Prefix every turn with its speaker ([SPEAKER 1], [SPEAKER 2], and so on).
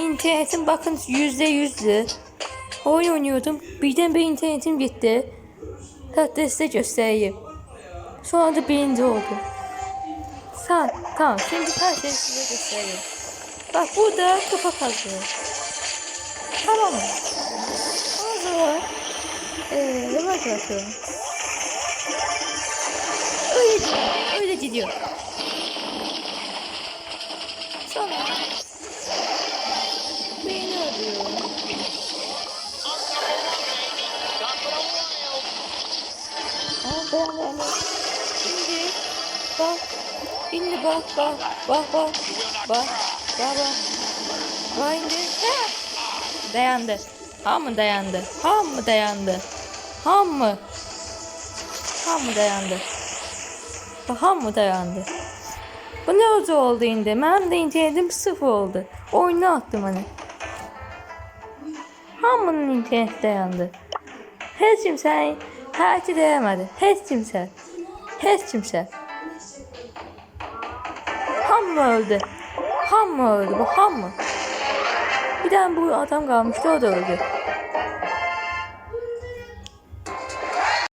[SPEAKER 1] internetim bakın yüzde yüzdü. Oyun oynuyordum. Birden bir internetim gitti. Hatta size göstereyim. Sonra da birinci oldum. Sen, tamam şimdi her şeyi size göstereyim. Bak burada kapak hazır. Tamam? O zaman eee hemen bırakıyorum. Öyle. Öyle gidiyor. Sonra Şimdi bak. Şimdi bak bak bak bak. Bak bak bak. Bak şimdi. Ha! Dayandı. Ham mı dayandı? Ham mı dayandı? Ham mı? Ham mı dayandı? Ham mı dayandı? Bu ne oldu oldu indi? Benim de internetim sıfır oldu. Oyunu attım hani. Hamının internet dayandı. Hiç kimse her şey dayanamadı. Hiç kimse. Hiç kimse. Ham mı öldü? Ham mı öldü? Bu ham mı? Bir tane bu adam kalmıştı o da öldü.